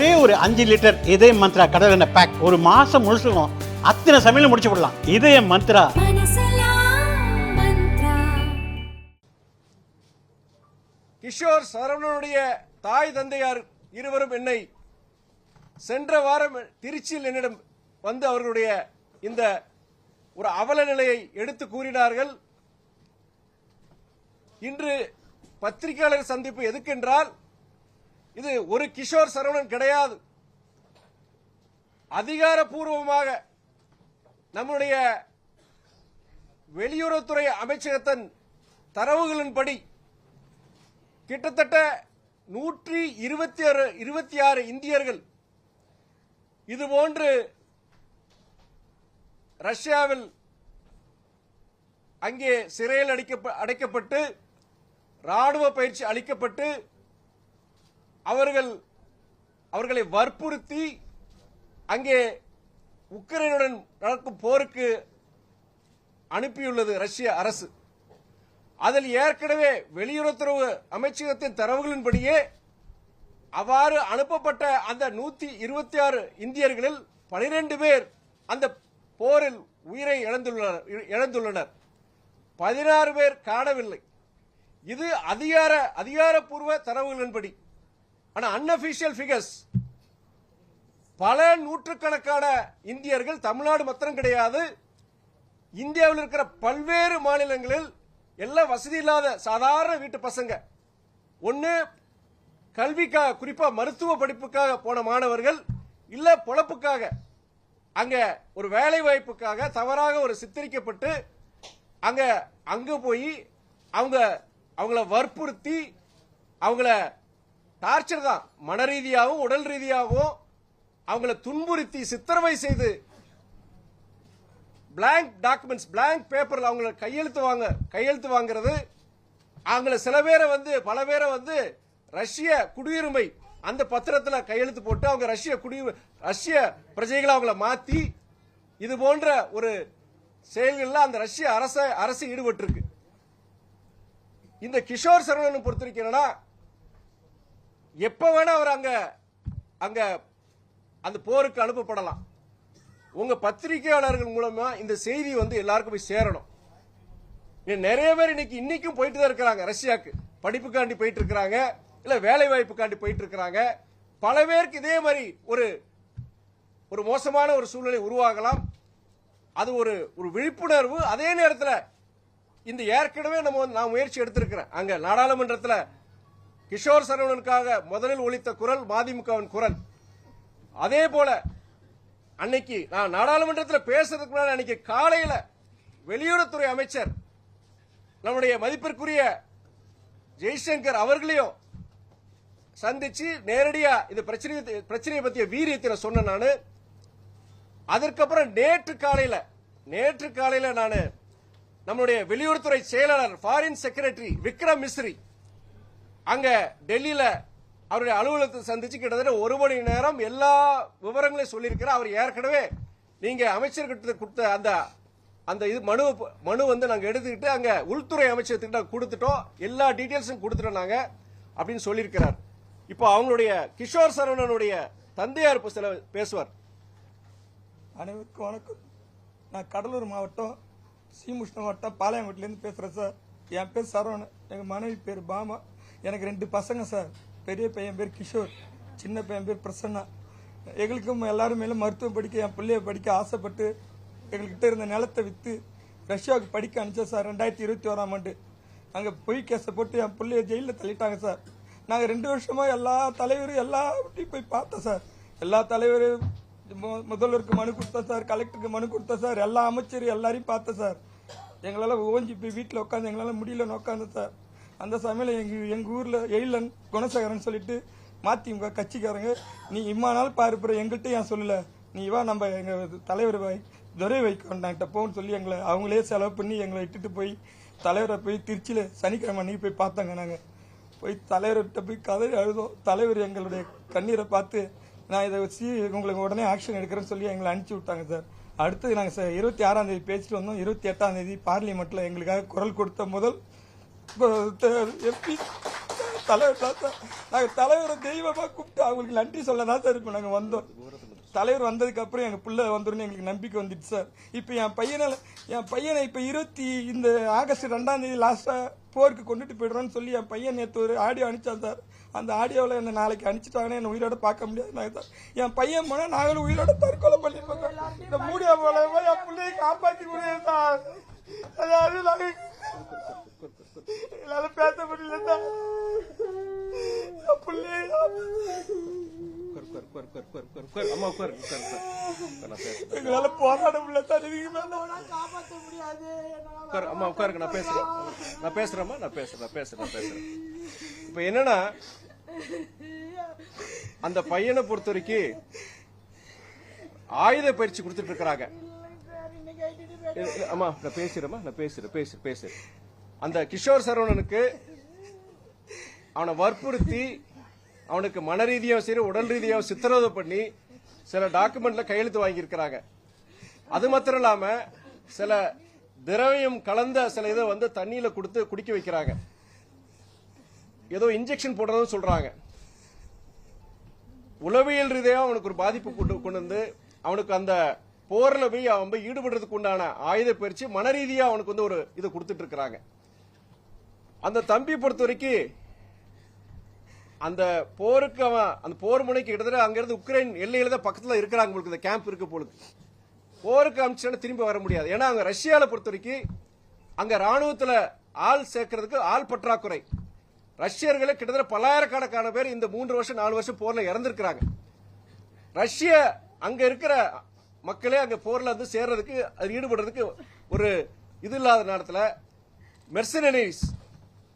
ஒரே ஒரு அஞ்சு லிட்டர் இதய மந்த்ரா கடல் எண்ணெய் பேக் ஒரு மாசம் முழுசுக்கும் அத்தனை சமையலும் முடிச்சு விடலாம். இதய மந்த்ரா. கிஷோர் சரவணனுடைய தாய் தந்தையார் இருவரும் என்னை சென்ற வாரம் திருச்சியில் என்னிடம் வந்து அவர்களுடைய இந்த ஒரு அவல நிலையை எடுத்து கூறினார்கள். இன்று பத்திரிகையாளர் சந்திப்பு எதுக்கென்றால் இது ஒரு கிஷோர் சரவணன் கிடையாது. அதிகாரப்பூர்வமாக நம்முடைய வெளியுறவுத்துறை அமைச்சகத்தின் தரவுகளின்படி கிட்டத்தட்ட நூற்றி இருபத்தி ஆறு இருபத்தி ஆறு இந்தியர்கள் இதுபோன்று ரஷ்யாவில் அங்கே சிறையில் அடைக்கப்பட்டு ராணுவ பயிற்சி அளிக்கப்பட்டு அவர்கள் அவர்களை வற்புறுத்தி அங்கே உக்ரைனுடன் நடக்கும் போருக்கு அனுப்பியுள்ளது ரஷ்ய அரசு. அதில் ஏற்கனவே வெளியுறவுத்துறை அமைச்சகத்தின் தரவுகளின்படியே அவ்வாறு அனுப்பப்பட்ட அந்த நூத்தி இருபத்தி ஆறு இந்தியர்களில் பனிரெண்டு பேர் அந்த போரில் உயிரை இழந்துள்ளனர் இழந்துள்ளனர். பதினாறு பேர் காணவில்லை. இது அதிகார அதிகாரப்பூர்வ தரவுகளின்படி. ஆனா அன்அபிஷியல் ஃபிகர்ஸ் பல நூற்றுக்கணக்கான இந்தியர்கள் தமிழ்நாடு மாத்திரம் கிடையாது. இந்தியாவில் இருக்கிற பல்வேறு மாநிலங்களில் எல்லாம் வசதி இல்லாத சாதாரண வீட்டு பசங்க. ஒன்று கல்விக்காக குறிப்பாக மருத்துவ படிப்புக்காக போன மாணவர்கள் இல்லை பொழப்புக்காக. அங்கே ஒரு வேலை வாய்ப்புக்காக தவறாக ஒரு சித்தரிக்கப்பட்டு அங்கே அங்கே போய் அவங்க அவங்கள வற்புறுத்தி அவங்கள டார்ச்சர் தான் மன ரீதியாகவும் உடல் ரீதியாகவும் அவங்கள துன்புறுத்தி சித்திரவை செய்து பிளாங்க் டாக்குமெண்ட்ஸ் பிளாங்க் பேப்பரில் அவங்கள கையெழுத்து வாங்க கையெழுத்து வாங்குறது. அவங்கள சில பேரை வந்து பல பேரை வந்து ரஷ்ய குடியுரிமை அந்த பத்திரத்தில் கையெழுத்து போட்டு அவங்க ரஷ்ய குடியுரிமை ரஷ்ய பிரஜைகளை அவங்கள மாற்றி இது போன்ற ஒரு செயல்களில் அந்த ரஷ்ய அரச அரசு ஈடுபட்டிருக்கு. இந்த கிஷோர் சரவணன் பொறுத்த வரைக்கும் எப்ப வேணா அவர் அங்க அங்க அந்த போருக்கு அனுப்பப்படலாம். உங்க பத்திரிகையாளர்கள் மூலமா இந்த செய்தி வந்து எல்லாருக்கும் போய் சேரணும். நிறைய பேர் இன்னைக்கு இன்னைக்கும் போயிட்டு தான் இருக்கிறாங்க. ரஷ்யாக்கு படிப்புக்காண்டி போயிட்டு இருக்கிறாங்க இல்ல வேலை வாய்ப்புக்காண்டி போயிட்டு இருக்கிறாங்க பல பேருக்கு இதே மாதிரி ஒரு ஒரு மோசமான ஒரு சூழ்நிலை உருவாகலாம். அது ஒரு ஒரு விழிப்புணர்வு. அதே நேரத்தில் இந்த ஏற்கனவே நம்ம வந்து நான் முயற்சி எடுத்திருக்கிறேன். அங்க நாடாளுமன்றத்தில் கிஷோர் சரவணனுக்காக முதலில் ஒழித்த குரல் மதிமுகவின் குரல். அதே போல அன்னைக்கு நான் நாடாளுமன்றத்தில் பேசுறதுக்கு முன்னாடி அன்னைக்கு காலையில வெளியுறவுத்துறை அமைச்சர் நம்முடைய மதிப்பிற்குரிய ஜெய்சங்கர் அவர்களையும் சந்திச்சு நேரடியா இந்த பிரச்சனை பிரச்சனையை பத்திய வீரியத்தை நான் சொன்னேன் நான். அதற்கப்புறம் நேற்று காலையில நேற்று காலையில நான் நம்முடைய வெளியுறவுத்துறை செயலாளர் ஃபாரின் செக்ரட்டரி விக்ரம் மிஸ்ரி அங்க டெல்லியில அவருடைய அலுவலகத்தை சந்திச்சு கிட்டத்தட்ட ஒரு மணி நேரம் எல்லா விவரங்களையும் சொல்லியிருக்கிறார். அவர் ஏற்கனவே நீங்க அமைச்சர்கிட்ட கொடுத்த அந்த அந்த இது மனு மனு வந்து நாங்க எடுத்துக்கிட்டு அங்க உள்துறை அமைச்சகத்துக்கிட்ட கொடுத்துட்டோம். எல்லா டீட்டெயில்ஸும் கொடுத்துட்டோம் நாங்க அப்படின்னு சொல்லியிருக்கிறார். இப்போ அவங்களுடைய கிஷோர் சரவணனுடைய தந்தையார் இப்போ சில பேசுவார். அனைவருக்கும் வணக்கம். நான் கடலூர் மாவட்டம் சீமுஷ்ண மாவட்டம் பாளையங்கோட்டிலேருந்து பேசுகிறேன் சார். என் பேர் சரவணன். எங்கள் மனைவி பேர் பாமா. எனக்கு ரெண்டு பசங்க சார். பெரிய பையன் பேர் கிஷோர் சின்ன பையன் பேர் பிரசன்னா. எங்களுக்கும் எல்லாரும் மேலே மருத்துவம் படிக்க என் பிள்ளைய படிக்க ஆசைப்பட்டு எங்கள்கிட்ட இருந்த நிலத்தை விற்று ரஷ்யாவுக்கு படிக்க அனுப்பிச்சோம் சார் ரெண்டாயிரத்தி இருபத்தி ஓராம் ஆண்டு. அங்கே பொய் கேஸை போட்டு என் பிள்ளைய ஜெயிலில் தள்ளிட்டாங்க சார். நாங்கள் ரெண்டு வருஷமாக எல்லா தலைவரும் எல்லா போய் பார்த்தோம் சார். எல்லா தலைவரும் முதல்வருக்கு மனு கொடுத்தோம் சார் கலெக்டருக்கு மனு கொடுத்தோம் சார். எல்லா அமைச்சர் எல்லாரையும் பார்த்தேன் சார். எங்களால் ஓஞ்சி போய் வீட்டில் உட்காந்து எங்களால் முடியலன்னு உட்காந்து சார். அந்த சமயம் எங்கள் எங்கள் ஊரில் எழிலன் குணசேகரன் சொல்லிட்டு மதிமுக கட்சிக்காரங்க நீ இம்மா நாள் பாருப்புற எங்கள்கிட்ட ஏன் சொல்லல? நீ வா நம்ம எங்கள் தலைவர் துரை வைக்கொண்டான்ட்ட போன்னு சொல்லி எங்களை அவங்களே செலவு பண்ணி எங்களை இட்டுட்டு போய் தலைவரை போய் திருச்சியில் சனிக்கிழமை நீ போய் பார்த்தாங்க நாங்கள் போய் தலைவர்கிட்ட போய் கதறி அழுதோம் தலைவர் எங்களுடைய கண்ணீரை பார்த்து நான் இதை வச்சு உங்களுக்கு உடனே ஆக்ஷன் எடுக்கிறேன்னு சொல்லி எங்களை அனுப்பிச்சி விட்டாங்க சார். அடுத்தது நாங்கள் சார் இருபத்தி ஆறாம் தேதி பேசிட்டு வந்தோம். இருபத்தி எட்டாம் தேதி பார்லிமெண்ட்டில் எங்களுக்காக குரல் கொடுத்த முதல் எம்பி தலைவர் தான் சார் நாங்கள் தலைவரை தெய்வமாக கூப்பிட்டு அவங்களுக்கு நன்றி சொல்ல தான் சார் இப்போ நாங்கள் வந்தோம் தலைவர் வந்ததுக்கு அப்புறம் எங்கள் பிள்ளை வந்துடும் எங்களுக்கு நம்பிக்கை வந்துடுச்சு சார். இப்போ என் பையனை என் பையனை இப்போ இருபத்தி இந்த ஆகஸ்ட் ரெண்டாம் தேதி லாஸ்ட்டாக போருக்கு கொண்டுட்டு போயிடுறோன்னு சொல்லி என் பையன் நேற்று ஒரு ஆடியோ அனுப்பிச்சான் சார். அந்த ஆடியோவில் என்ன நாளைக்கு அனுப்பிச்சிட்டாங்கன்னா என்ன உயிரோட பார்க்க முடியாது நாங்கள் சார். என் பையன் போனால் நாங்களும் உயிரோட தற்கொலை பண்ணிருக்கோம் சார் இந்த மூடியா போல என் பிள்ளையை காப்பாற்றி முடியாது சார். அதாவது நாங்கள் என்னால பேச முடியல சார் என் பிள்ளையை? உட்கார், உட்கார், உட்கார், உட்கார், உட்கார், உட்கார், உட்கார். அம்மா உட்கார் உட்கார், உட்கார். உட்கார், நான் பேசுறேன். எங்களால போராட முடியல காப்பாற்ற முடியாது. அம்மா உட்காருங்க நான் பேசுறேன். நான் பேசுறேம்மா நான் பேசுறேன் நான் பேசுறேன் நான் பேசுறேன். இப்ப என்னன்னா அந்த பையனை பொறுத்த வரைக்கும் ஆயுத பயிற்சி கொடுத்துட்டு இருக்கிறாங்க. அம்மா நான் பேசுறேம்மா நான் பேசுறேன் பேசு பேசு அந்த கிஷோர் சரவணனுக்கு அவனை வற்புறுத்தி அவனுக்கு மன ரீதியாகவும் சரி உடல் ரீதியாகவும் சித்திரவதை பண்ணி சில டாக்குமெண்ட்ல கையெழுத்து வாங்கியிருக்கிறாங்க. அது மாத்திரம் இல்லாம சில திரவியம் கலந்த சில இதை வந்து தண்ணியில கொடுத்து குடிக்க வைக்கிறாங்க. ஏதோ இன்ஜெக்ஷன் போடுறதும் சொல்றாங்க. உளவியல் ரீதியாக அவனுக்கு ஒரு பாதிப்பு கொண்டு கொண்டு வந்து அவனுக்கு அந்த போர்ல போய் அவன் போய் ஈடுபடுறதுக்கு உண்டான ஆயுத பயிற்சி மன ரீதியாக அவனுக்கு வந்து ஒரு இது கொடுத்துட்டு இருக்கிறாங்க. அந்த தம்பி பொறுத்த வரைக்கும் அந்த போருக்கு அவன் அந்த போர் முனைக்கு கிட்டத்தட்ட அங்கிருந்து உக்ரைன் எல்லையில தான் பக்கத்துல இருக்கிறாங்க உங்களுக்கு இந்த கேம்ப் இருக்கு போலுக்கு. போருக்கு அமிச்சுன்னா திரும்பி வர முடியாது. ஏன்னா அங்க ரஷ்யால பொறுத்த வரைக்கும் அங்க ராணுவத்துல ஆள் சேர்க்கறதுக்கு ஆள் பற்றாக்குறை. ரஷ்யர்களே கிட்டத்தட்ட பல்லாயிரக்கணக்கான பேர் இந்த மூன்று வருஷம் நாலு வருஷம் போர்ல இறந்திருக்கிறாங்க. ரஷ்ய அங்க இருக்கிற மக்களே அங்க போர்ல வந்து சேர்றதுக்கு அது ஈடுபடுறதுக்கு ஒரு இது இல்லாத நேரத்தில் மெர்சனரிஸ்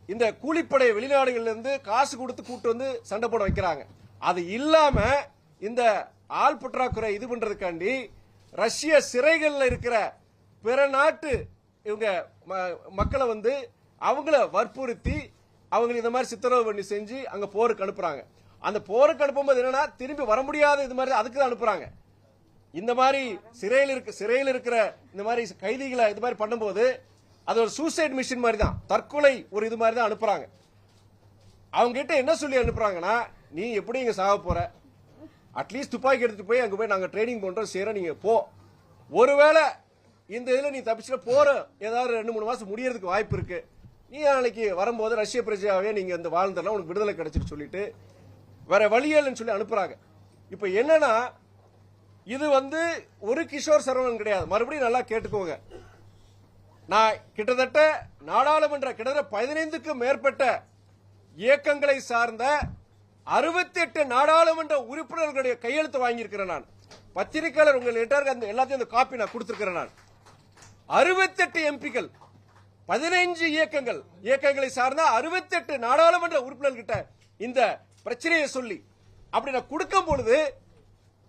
இந்த கூலிப்படை வெளிநாடுகளிலிருந்து காசு கொடுத்து கூட்டு வந்து சண்டை போட வைக்கிறாங்க. அது இல்லாம இந்த ஆள் பற்றாக்குறை இது பண்றதுக்காண்டி ரஷ்ய சிறைகளில் இருக்கிற பிற நாட்டு இவங்க ம- மக்களை வந்து அவங்கள வற்புறுத்தி அவங்க இந்த மாதிரி சித்தரவு பண்ணி செஞ்சு அங்க போருக்கு அனுப்புறாங்க. அந்த போருக்கு அனுப்பும்போது என்னன்னா திரும்பி வர முடியாத இது மாதிரி அதுக்கு தான் அனுப்புறாங்க. இந்த மாதிரி சிறையில் இருக்க சிறையில் இருக்கிற இந்த மாதிரி கைதிகளை இது மாதிரி பண்ணும்போது அது ஒரு சூசைட் மிஷின் மாதிரி தான் தற்கொலை ஒரு இது மாதிரி தான் அனுப்புறாங்க. அவங்க கிட்ட என்ன சொல்லி அனுப்புறாங்கன்னா நீ எப்படி இங்க சாக போற? அட்லீஸ்ட் துப்பாக்கி எடுத்துட்டு போய் அங்க போய் நாங்க ட்ரைனிங் பண்றோம் செய்யறோம் நீங்க போ. ஒருவேளை இந்த இதுல நீ தப்பிச்சுட்டு போற. ஏதாவது ரெண்டு மூணு மாசம் முடியறதுக்கு வாய்ப்பு இருக்கு. நீ நாளைக்கு வரும்போது ரஷ்ய பிரஜையாவே நீங்க இந்த வாழ்ந்தெல்லாம் உனக்கு விடுதலை கிடைச்சிட்டு சொல்லிட்டு வேற இல்லைன்னு சொல்லி அனுப்புறாங்க. இப்ப என்னன்னா இது வந்து ஒரு கிஷோர் சரவணன் கிடையாது. மறுபடியும் நல்லா கேட்டுக்கோங்க. நான் கிட்டத்தட்ட நாடாளுமன்ற கிட்டத்தட்ட பதினைந்துக்கும் மேற்பட்ட இயக்கங்களை சார்ந்த அறுபத்தி எட்டு நாடாளுமன்ற உறுப்பினர்களுடைய கையெழுத்து வாங்கியிருக்கிறேன் நான். பத்திரிகையாளர் உங்கள் லெட்டர் அந்த எல்லாத்தையும் அந்த காப்பி நான் கொடுத்திருக்கிறேன் நான். அறுபத்தெட்டு எம்பிக்கள் பதினைஞ்சு இயக்கங்கள் இயக்கங்களை சார்ந்த அறுபத்தெட்டு நாடாளுமன்ற உறுப்பினர்கிட்ட இந்த பிரச்சனையை சொல்லி அப்படி நான் கொடுக்கும் பொழுது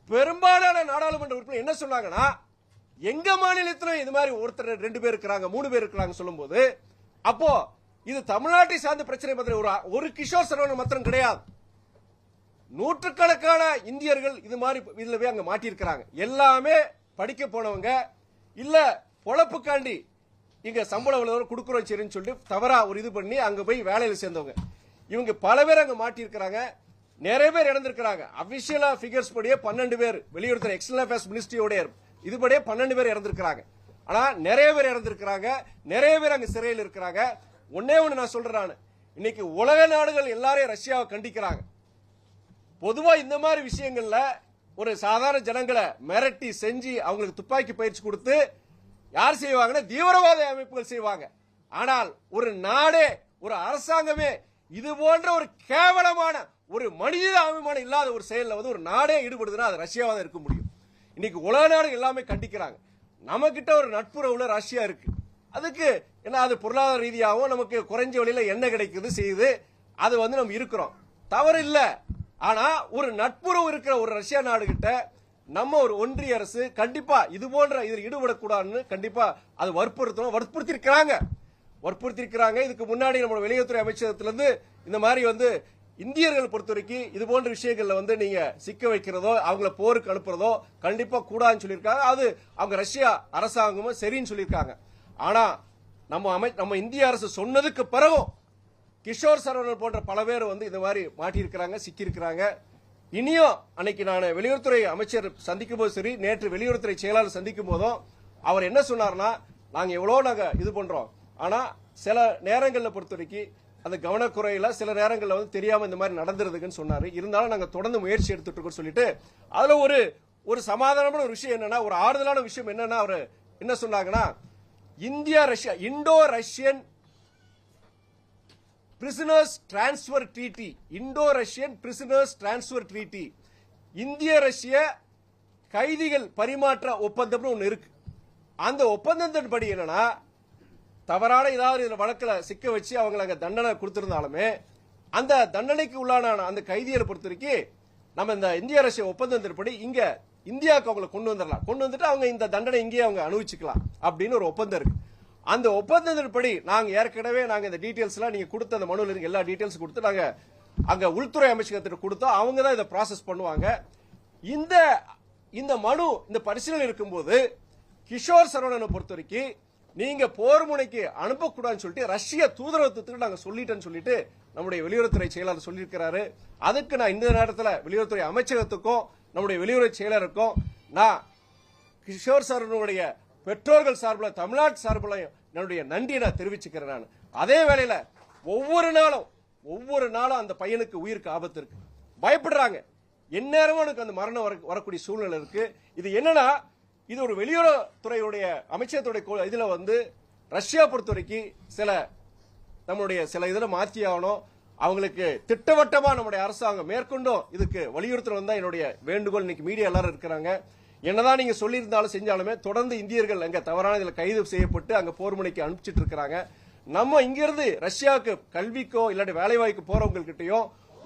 பெரும்பாலான நாடாளுமன்ற உறுப்பினர் என்ன சொன்னாங்கன்னா எங்க மாநிலத்திலும் இது மாதிரி ஒருத்தர் ரெண்டு பேர் இருக்கிறாங்க மூணு பேர் இருக்கிறாங்க சொல்லும்போது அப்போ இது தமிழ்நாட்டை சார்ந்த பிரச்சனை மாதிரி ஒரு ஒரு கிஷோர் சரவணன் மாத்திரம் கிடையாது. நூற்றுக்கணக்கான இந்தியர்கள் இது மாதிரி இதுல போய் அங்க மாட்டியிருக்கிறாங்க. எல்லாமே படிக்க போனவங்க இல்ல பொழப்புக்காண்டி இங்க சம்பளம் உள்ளவர் கொடுக்குறோம் சரின்னு சொல்லிட்டு தவறா ஒரு இது பண்ணி அங்க போய் வேலையில சேர்ந்தவங்க. இவங்க பல பேர் அங்க மாட்டியிருக்கிறாங்க. நிறைய பேர் இறந்திருக்கிறாங்க. அபிஷியலா ஃபிகர்ஸ் படியே பன்னெண்டு பேர் வெளியுறவுத்துறை எக்ஸ்டர்னல் அஃபேர்ஸ் மினிஸ்ட்ரியோட இதுபடியே பன்னெண்டு பேர் இறந்திருக்கிறாங்க. ஆனா நிறைய பேர் இறந்திருக்கிறாங்க. நிறைய பேர் அங்க சிறையில் இருக்கிறாங்க. ஒன்னே ஒன்று நான் சொல்றேன் இன்னைக்கு உலக நாடுகள் எல்லாரையும் ரஷ்யாவை கண்டிக்கிறாங்க. பொதுவா இந்த மாதிரி விஷயங்கள்ல ஒரு சாதாரண ஜனங்களை மிரட்டி செஞ்சு அவங்களுக்கு துப்பாக்கி பயிற்சி கொடுத்து யார் செய்வாங்கன்னா தீவிரவாத அமைப்புகள் செய்வாங்க. ஆனால் ஒரு நாடே ஒரு அரசாங்கமே இது போன்ற ஒரு கேவலமான ஒரு மனித அபிமானம் இல்லாத ஒரு செயலில் வந்து ஒரு நாடே ஈடுபடுதுன்னா அது ரஷ்யாவாக தான் இருக்க முடியும். இன்னைக்கு உலக நாடுகள் எல்லாமே கண்டிக்கிறாங்க. நம்ம கிட்ட ஒரு நட்புறவுல ரஷ்யா இருக்கு. அதுக்கு என்ன அது பொருளாதார ரீதியாகவும் நமக்கு குறைஞ்ச வழியில என்ன கிடைக்குது செய்யுது அது வந்து நம்ம இருக்கிறோம். தவறு இல்ல. ஆனா ஒரு நட்புறவு இருக்கிற ஒரு ரஷ்யா நாடு கிட்ட நம்ம ஒரு ஒன்றிய அரசு கண்டிப்பா இது போன்ற இதில் ஈடுபடக்கூடாதுன்னு கண்டிப்பா அது வற்புறுத்தணும் வற்புறுத்தி இருக்கிறாங்க வற்புறுத்தி இருக்கிறாங்க இதுக்கு முன்னாடி நம்ம வெளியுறவுத்துறை அமைச்சகத்திலிருந்து இந்த மாதிரி வந்து இந்தியர்கள் பொறுத்த வரைக்கும் இது போன்ற விஷயங்கள்ல வந்து நீங்க சிக்க வைக்கிறதோ அவங்கள போருக்கு அனுப்புறதோ கண்டிப்பா கூடாதுன்னு சொல்லியிருக்காங்க. அது அவங்க ரஷ்யா அரசாங்கமும் சரின்னு சொல்லியிருக்காங்க. ஆனா நம்ம அமை நம்ம இந்திய அரசு சொன்னதுக்கு பிறகும் கிஷோர் சரவணன் போன்ற பல பேர் வந்து இந்த மாதிரி மாட்டியிருக்கிறாங்க சிக்கியிருக்கிறாங்க. இனியும் அன்னைக்கு நான் வெளியுறவுத்துறை அமைச்சர் சந்திக்கும் போது சரி நேற்று வெளியுறவுத்துறை செயலாளர் சந்திக்கும் போதும் அவர் என்ன சொன்னார்னா நாங்கள் எவ்வளோ நாங்கள் இது பண்றோம். ஆனா சில நேரங்களில் பொறுத்த வரைக்கும் அந்த கவனக்குறையில சில நேரங்களில் வந்து தெரியாம இந்த மாதிரி நடந்துருதுன்னு சொன்னாரு. இருந்தாலும் நாங்க தொடர்ந்து முயற்சி எடுத்துட்டு இருக்கோம் சொல்லிட்டு அதுல ஒரு ஒரு சமாதானமான ஒரு விஷயம் என்னன்னா ஒரு ஆறுதலான விஷயம் என்னன்னா அவர் என்ன சொன்னாங்கன்னா India Russia Indo Russian prisoners transfer treaty Indo Russian prisoners transfer treaty இந்திய ரஷ்ய கைதிகள் பரிமாற்ற ஒப்பந்தம்னு ஒன்று இருக்கு. அந்த ஒப்பந்தத்தின் படி என்னன்னா தவறான ஏதாவது இதில் வழக்கில் சிக்க வச்சு அவங்களை அங்கே தண்டனை கொடுத்துருந்தாலுமே அந்த தண்டனைக்கு உள்ளான அந்த கைதியை பொறுத்த வரைக்கும் நம்ம இந்த இந்திய ரஷ்ய ஒப்பந்தத்தின்படி இங்க இந்தியாவுக்கு அவங்களை கொண்டு வந்துடலாம். கொண்டு வந்துட்டு அவங்க இந்த தண்டனை இங்கேயே அவங்க அனுபவிச்சுக்கலாம் அப்படின்னு ஒரு ஒப்பந்தம் இருக்கு. அந்த ஒப்பந்தத்தின்படி நாங்க ஏற்கனவே நாங்க இந்த டீட்டெயில்ஸ்லாம் நீங்கள் நீங்க கொடுத்த அந்த மனுவில் இருக்க எல்லா டீட்டெயில்ஸும் கொடுத்து நாங்க அங்க உள்துறை அமைச்சகத்திற்கு கொடுத்தோம். அவங்க தான் இதை ப்ராசஸ் பண்ணுவாங்க. இந்த இந்த மனு இந்த பரிசீலனை இருக்கும்போது கிஷோர் சரவணனை பொறுத்த வரைக்கும் நீங்க போர் முனைக்கு அனுப்பக்கூடாதுன்னு சொல்லிட்டு ரஷ்ய தூதரகத்துக்கு நாங்க சொல்லிட்டேன்னு சொல்லிட்டு நம்முடைய வெளியுறவுத்துறை செயலாளர் சொல்லியிருக்கிறாரு. அதுக்கு நான் இந்த நேரத்தில் வெளியுறவுத்துறை அமைச்சகத்துக்கும் நம்முடைய வெளியுறவு செயலருக்கும் நான் கிஷோர் சரவணனுடைய பெற்றோர்கள் சார்பில் தமிழ்நாட்டு சார்பில் என்னுடைய நன்றியை நான் தெரிவிச்சுக்கிறேன் நான். அதே வேளையில் ஒவ்வொரு நாளும் ஒவ்வொரு நாளும் அந்த பையனுக்கு உயிருக்கு ஆபத்து இருக்கு. பயப்படுறாங்க. எந்நேரமும் எனக்கு அந்த மரணம் வர- வரக்கூடிய சூழ்நிலை இருக்கு. இது என்னன்னா இது ஒரு வெளியுறவுத்துறையுடைய அமைச்சகத்துடைய இதில் வந்து ரஷ்யா பொறுத்த வரைக்கும் சில நம்மளுடைய சில இதில் மாற்றி ஆகணும். அவங்களுக்கு திட்டவட்டமா நம்முடைய அரசாங்கம் மேற்கொண்டும் இதுக்கு வலியுறுத்தணும் தான் என்னுடைய வேண்டுகோள். இன்னைக்கு மீடியா எல்லாரும் இருக்கிறாங்க. என்னதான் நீங்க சொல்லியிருந்தாலும் செஞ்சாலுமே தொடர்ந்து இந்தியர்கள் அங்க தவறான இதில் கைது செய்யப்பட்டு அங்க போர் முனைக்கு அனுப்பிச்சிட்டு இருக்கிறாங்க. நம்ம இங்கிருந்து ரஷ்யாவுக்கு கல்விக்கோ இல்லாட்டி வேலைவாய்க்கு போறவங்ககிட்டயோ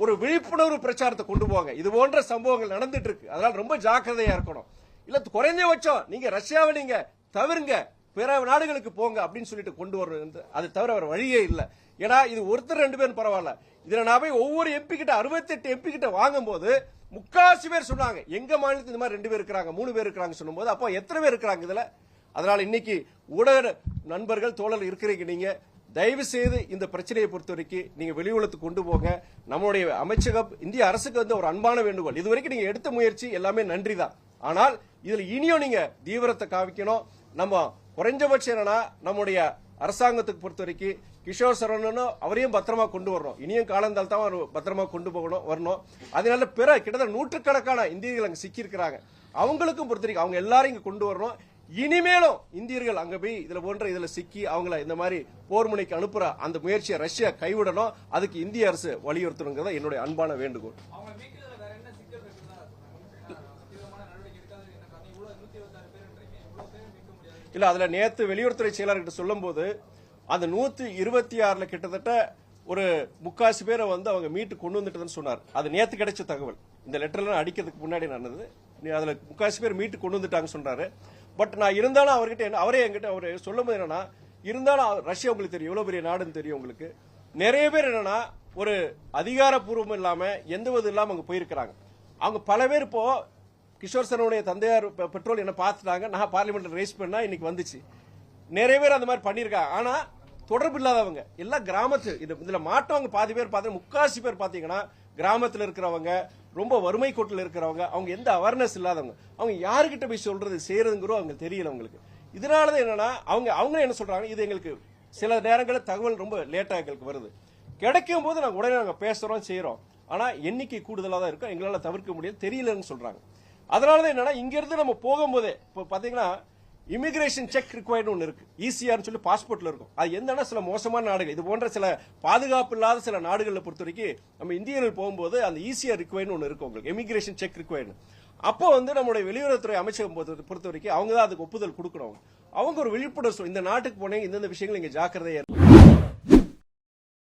ஒரு விழிப்புணர்வு பிரச்சாரத்தை கொண்டு போங்க. இது போன்ற சம்பவங்கள் நடந்துட்டு இருக்கு. அதனால ரொம்ப ஜாக்கிரதையா இருக்கணும். இல்ல குறைஞ்சபட்சம் நீங்க ரஷ்யாவை நீங்க தவிருங்க. பிற நாடுகளுக்கு போங்க அப்படின்னு சொல்லிட்டு கொண்டு வர்றது. அது தவிர வேற வழியே இல்லை. ஏன்னா இது ஒருத்தர் ரெண்டு பேரும் பரவாயில்ல. இதுல நான் போய் ஒவ்வொரு எம்பி கிட்ட அறுபத்தெட்டு எம்பி கிட்ட வாங்கும்போது முக்காசி பேர் சொன்னாங்க. எங்க மாநிலத்தில் இந்த மாதிரி ரெண்டு பேர் இருக்கிறாங்க மூணு பேர் இருக்கிறாங்க சொல்லும்போது அப்போ எத்தனை பேர் இருக்கிறாங்க இதுல? அதனால இன்னைக்கு ஊடக நண்பர்கள் தோழர் இருக்கிறீங்க நீங்க. தயவு செய்து இந்த பிரச்சனையை பொறுத்த வரைக்கும் நீங்க வெளியுலகத்துக்கு கொண்டு போங்க. நம்மளுடைய அமைச்சகம் இந்திய அரசுக்கு வந்து ஒரு அன்பான வேண்டுகோள். இது வரைக்கும் நீங்க எடுத்த முயற்சி எல்லாமே நன்றி தான் ஆனால் இதுல இனியும் நீங்க தீவிரத்தை காமிக்கணும். நம்ம குறைஞ்சபட்சம் என்னன்னா நம்முடைய அரசாங்கத்துக்கு பொறுத்த வரைக்கும் கிஷோர் சரவணனும் அவரையும் பத்திரமா கொண்டு வரணும். இனியும் காலந்தால் தான் அவர் பத்திரமா கொண்டு போகணும் வரணும். அதனால பிற கிட்டத்தட்ட நூற்றுக்கணக்கான இந்தியர்கள் அங்கே சிக்கியிருக்கிறாங்க. அவங்களுக்கும் பொறுத்த வரைக்கும் அவங்க எல்லாரும் இங்கே கொண்டு வரணும். இனிமேலும் இந்தியர்கள் அங்க போய் இதுல போன்ற இதுல சிக்கி அவங்கள இந்த மாதிரி போர் முனைக்கு அனுப்புற அந்த முயற்சியை ரஷ்யா கைவிடணும். அதுக்கு இந்திய அரசு வலியுறுத்தணுங்கிறத என்னுடைய அன்பான வேண்டுகோள் அவங்க மீட்கிறதுல வேற என்ன சிக்கல் இருக்குன்னு தான் சொன்னாங்க. தீவிரமான நடவடிக்கை எடுக்காது என்ன காரணம் இவ்வளவு நூத்தி இருபத்தாறு பேருன்றீங்க இவ்வளவு பேரும் மீட்க முடியாது இல்லை அதில் நேற்று வெளியுறவுத்துறை செயலாளர்கிட்ட சொல்லும்போது அந்த நூற்றி இருபத்தி ஆறில் கிட்டத்தட்ட ஒரு முக்காசி பேரை வந்து அவங்க மீட்டு கொண்டு வந்துட்டதுன்னு சொன்னார். அது நேற்று கிடைச்ச தகவல். இந்த லெட்டர்லாம் அடிக்கிறதுக்கு முன்னாடி நடந்தது. நீ அதுல முக்காசி பேர் மீட்டு கொண்டு வந்துட்டாங்கன்னு சொன்னார். பட் நான் இருந்தாலும் அவர்கிட்ட என்ன அவரே என்கிட்ட அவர் சொல்லும்போது என்னன்னா இருந்தாலும் ரஷ்யா உங்களுக்கு தெரியும் எவ்வளோ பெரிய நாடுன்னு தெரியும் உங்களுக்கு. நிறைய பேர் என்னன்னா ஒரு அதிகாரப்பூர்வம் இல்லாமல் எந்த விதம் இல்லாமல் அங்கே போயிருக்கிறாங்க. அவங்க பல பேர் இப்போ கிஷோர் சரவனுடைய தந்தையார் பெட்ரோல் என்ன பார்த்துட்டாங்க. நான் பார்லிமெண்ட்ல ரேஸ் பண்ணா இன்னைக்கு வந்துச்சு. நிறைய பேர் அந்த மாதிரி பண்ணியிருக்காங்க. ஆனா தொடர்பு இல்லாதவங்க எல்லாம் கிராமத்து இது இதுல மாட்டவங்க பாதி பேர் பார்த்தா முக்காசி பேர் பாத்தீங்கன்னா கிராமத்துல இருக்கிறவங்க ரொம்ப வறுமை கோட்டில் இருக்கிறவங்க அவங்க எந்த அவேர்னஸ் இல்லாதவங்க அவங்க யாருக்கிட்ட போய் சொல்றது செய்யறதுங்கிறோ அவங்க தெரியல அவங்களுக்கு. இதனாலதான் என்னன்னா அவங்க அவங்க என்ன சொல்றாங்க இது எங்களுக்கு சில நேரங்களில் தகவல் ரொம்ப லேட்டாக எங்களுக்கு வருது. கிடைக்கும் போது நாங்கள் உடனே நாங்கள் பேசுகிறோம் செய்கிறோம் ஆனால் எண்ணிக்கை கூடுதலாக தான் இருக்கும். எங்களால் தவிர்க்க முடியாது தெரியலன்னு சொல்கிறாங்க அதனாலதான் என்னன்னா இங்க இருந்து நம்ம போகும்போதே இப்போ பாத்தீங்கன்னா இமிகிரேஷன் செக் ரிக்வயர்டு ஒன்று இருக்கு. ஈஸியார்னு சொல்லி பாஸ்போர்ட்ல இருக்கும். அது என்னன்னா சில மோசமான நாடுகள். இது போன்ற சில பாதுகாப்பு இல்லாத சில நாடுகளில் பொறுத்த வரைக்கும் நம்ம இந்தியர்கள் போகும்போது அந்த ஈஸியாக ரிக்வயர்னு ஒன்று இருக்கு உங்களுக்கு. இமிகிரேஷன் செக் ரிக்வயர்டு அப்போ வந்து நம்மளுடைய வெளியுறவுத்துறை அமைச்சகம் பொறுத்த பொறுத்த வரைக்கும் அவங்க தான் அதுக்கு ஒப்புதல் கொடுக்கணும். அவங்க ஒரு விழிப்புணர்வு இந்த நாட்டுக்கு போனீங்க இந்தந்த விஷயங்கள் ஜாக்கிரதையாக இருக்கும்